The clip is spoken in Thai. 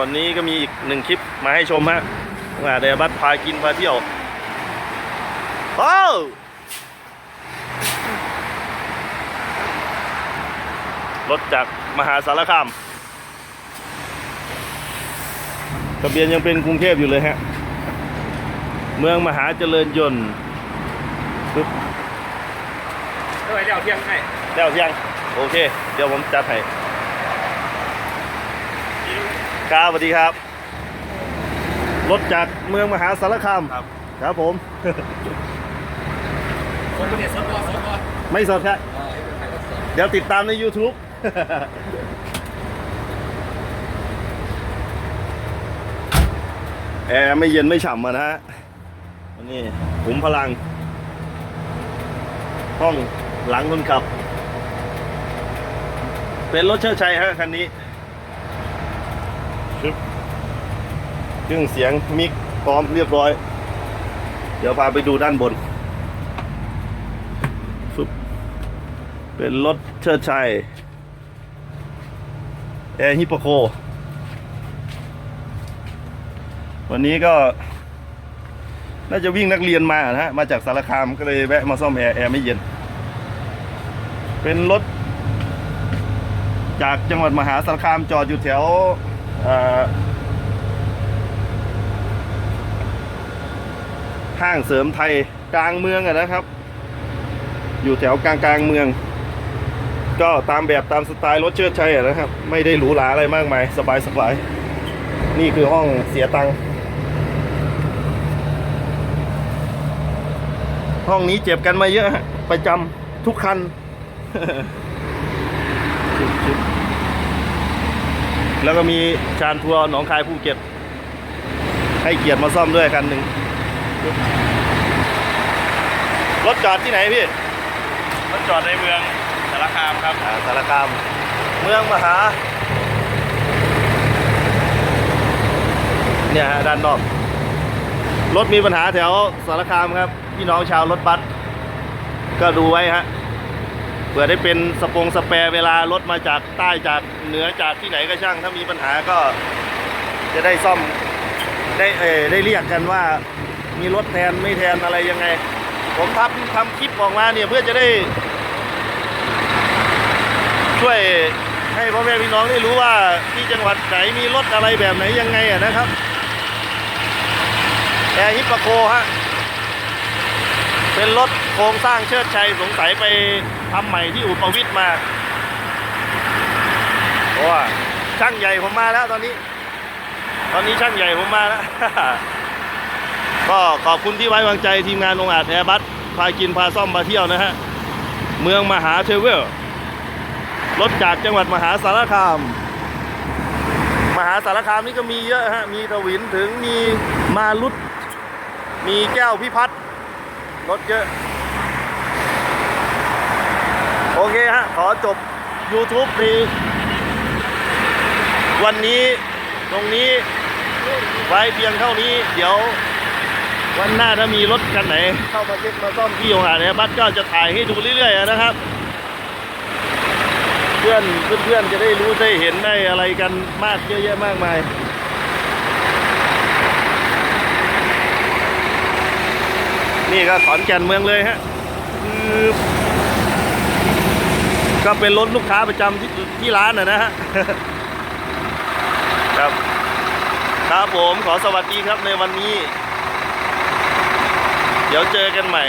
วันนี้ก็มีอีกหนึ่งคลิปมาให้ชมฮะว่าเดบัตพากินพาเที่ยวโอ้วรถจากมหาสารคามทะเบียนยังเป็นกรุงเทพอยู่เลยฮะ เมืองมหาเจริญยนต์ปึ๊บเท่าไหร่เดี๋ยวเที่ยงให้แล้วยังโอเค เดี๋ยวผมจัดให้ ครับสวัสดีครับ รถจากเมืองมหาสารคามครับ ครับผมคนประเทศสดก่อนสดก่อนไม่สดครับเออให้รถสดเดี๋ยวติดตามใน YouTube แอร์ไม่เย็นไม่ฉ่ำอะนะฮะวันนี้ขุมพลัง ห้องหลังคนขับ เป็นรถเชิดชัยฮะคันนี้ ชึบเครื่องเสียงมิกพร้อมเรียบร้อย เดี๋ยวพาไปดูด้านบนฟึบเป็นรถเชิดชัยแอร์ฮิปโปโค วันนี้ก็ น่าจะวิ่งนักเรียนมานะฮะ มาจากสารคามก็เลยแวะมาซ่อมแอร์ แอร์ไม่เย็น เป็นรถ จากจังหวัดมหาสารคามจอดอยู่แถว ห้างเสริมไทยกลางเมืองอะนะครับ อยู่แถวกลางกลางเมือง ก็ตามแบบตามสไตล์รถเชิดชัยอะนะครับ ไม่ได้หรูหราอะไรมากมาย สบายสบายนี่คือห้องเสียตังค์ห้องนี้เจ็บกันมาเยอะประจำทุกคัน แล้วก็มีชานทัวร์หนองคายภูเก็ต ให้เกียรติมาซ่อมด้วยคันหนึ่งรถจอดที่ไหนพี่ รถจอดในเมืองสารคามครับอ่าสารคาม เมืองมหา เนี่ยฮะด้านนอกรถมีปัญหาแถวสารคามครับ พี่น้องชาวรถบัสก็ดูไว้ฮะเผื่อได้เป็นสปงสแปรเวลารถมาจากใต้จากเหนือจากที่ไหนก็ช่าง ถ้ามีปัญหาก็จะได้ซ่อมได้เออได้เรียกกันว่ามีรถแทนไม่แทนอะไรยังไง ผมทำทำคลิปออกมาเนี่ยเพื่อจะได้ ช่วยให้พ่อแม่พี่น้องได้รู้ว่าที่จังหวัดไหนมีรถอะไรแบบไหนยังไงอะนะครับแอร์ฮิปโปโคฮะ เป็นรถโครงสร้างเชิดชัยสงสัยไปทำใหม่ที่อุปวิทย์มาโอ้ยช่างใหญ่ผมมาแล้วตอนนี้ ตอนนี้ช่างใหญ่ผมมาแล้ว ก็ขอบคุณที่ไว้วางใจทีมงานองอาจแอร์บัสพากินพาซ่อมมาเที่ยวนะฮะ เมืองมหาเทเวลรถจากจังหวัดมหาสารคาม มหาสารคามนี่ก็มีเยอะฮะ มีทวินถึงมีมาลุด มีแก้วพิพัฒน์ รถเยอะ โอเคฮะ ขอจบ YouTube ในวันนี้ตรงนี้ไว้เพียงเท่านี้ เดี๋ยว วันหน้าถ้ามีรถคันไหน เข้ามาเช็คมาซ่อมที่โรงงานเนี่ยบัสก็จะถ่ายให้ดูเรื่อย ๆ นะครับ เพื่อนเพื่อนๆจะได้รู้ได้เห็นได้อะไรกันมากเยอะแยะมากมาย นี่ก็ขอนแก่นเมืองเลยฮะก็เป็นรถลูกค้าประจำที่ที่ร้านนะนะฮะครับครับผมขอสวัสดีครับในวันนี้ เดี๋ยวเจอกันใหม่